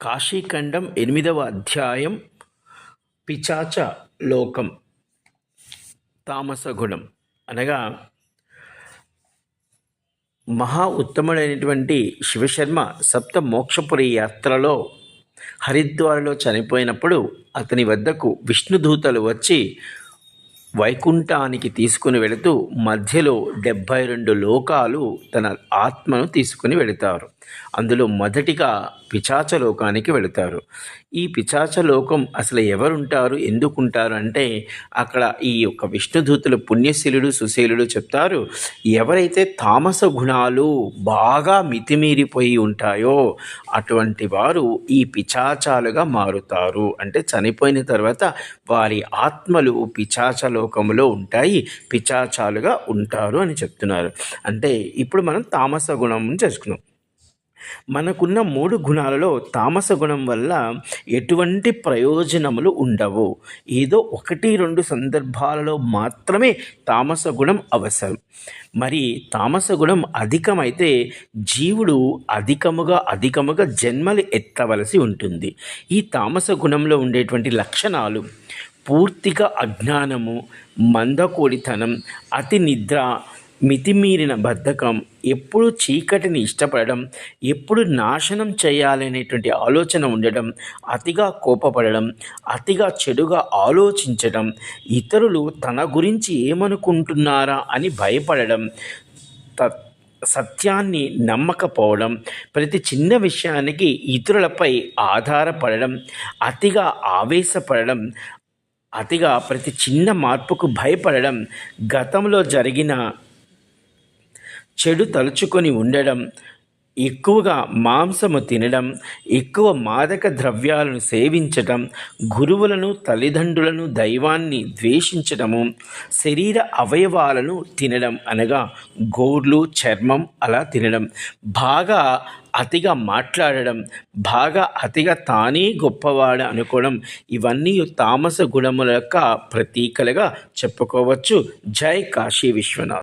కాశీఖండం ఎనిమిదవ అధ్యాయం పిచాచ లోకం తామసగుణం. అనగా మహా ఉత్తముడైనటువంటి శివశర్మ సప్త మోక్షపురి యాత్రలో హరిద్వార్లో చనిపోయినప్పుడు అతని వద్దకు విష్ణుదూతలు వచ్చి వైకుంఠానికి తీసుకుని వెళుతూ మధ్యలో డెబ్భై రెండు లోకాలు తన ఆత్మను తీసుకుని వెళతారు. అందులో మొదటిగా పిచాచ లోకానికి వెళతారు. ఈ పిచాచ లోకం అసలు ఎవరుంటారు? ఎందుకుంటారు? అంటే అక్కడ ఈ యొక్క విష్ణుదూతులు పుణ్యశీలుడు సుశీలుడు చెప్తారు ఎవరైతే తామస గుణాలు బాగా మితిమీరిపోయి ఉంటాయో అటువంటి వారు ఈ పిచాచాలుగా మారుతారు. అంటే చనిపోయిన తర్వాత వారి ఆత్మలు పిచాచ లోకంలో ఉంటాయి పిచాచాలుగా ఉంటారు అని చెప్తున్నారు. అంటే ఇప్పుడు మనం తామస గుణం చేసుకున్నాం. మనకున్న మూడు గుణాలలో తామస గుణం వల్ల ఎటువంటి ప్రయోజనములు ఉండవు. ఏదో ఒకటి రెండు సందర్భాలలో మాత్రమే తామస గుణం అవసరం. మరి తామస గుణం అధికమైతే జీవుడు అధికముగా అధికముగా జన్మలు ఎత్తవలసి ఉంటుంది. ఈ తామస గుణంలో ఉండేటువంటి లక్షణాలు పూర్తిగా అజ్ఞానము మందకోడితనం అతి నిద్ర మితిమీరిన బద్ధకం ఎప్పుడు చీకటిని ఇష్టపడడం ఎప్పుడు నాశనం చేయాలనేటువంటి ఆలోచన ఉండడం అతిగా కోపపడడం అతిగా చెడుగా ఆలోచించడం ఇతరులు తన గురించి ఏమనుకుంటున్నారా అని భయపడడం త సత్యాన్ని నమ్మకపోవడం ప్రతి చిన్న విషయానికి ఇతరులపై ఆధారపడడం అతిగా ఆవేశపడడం అతిగా ప్రతి చిన్న మార్పుకు భయపడడం గతంలో జరిగిన చెడు తలుచుకొని ఉండడం ఎక్కువగా మాంసము తినడం ఎక్కువ మాదక ద్రవ్యాలను సేవించటం గురువులను తల్లిదండ్రులను దైవాన్ని ద్వేషించడము శరీర అవయవాలను తినడం అనగా గోర్లు చర్మం అలా తినడం. బాగా అతిగా మాట్లాడడం బాగా అతిగా తానే గొప్పవాడు అనుకోవడం ఇవన్నీ తామస గుణముల యొక్క ప్రతీకలుగా చెప్పుకోవచ్చు. జై కాశీ విశ్వనాథ్.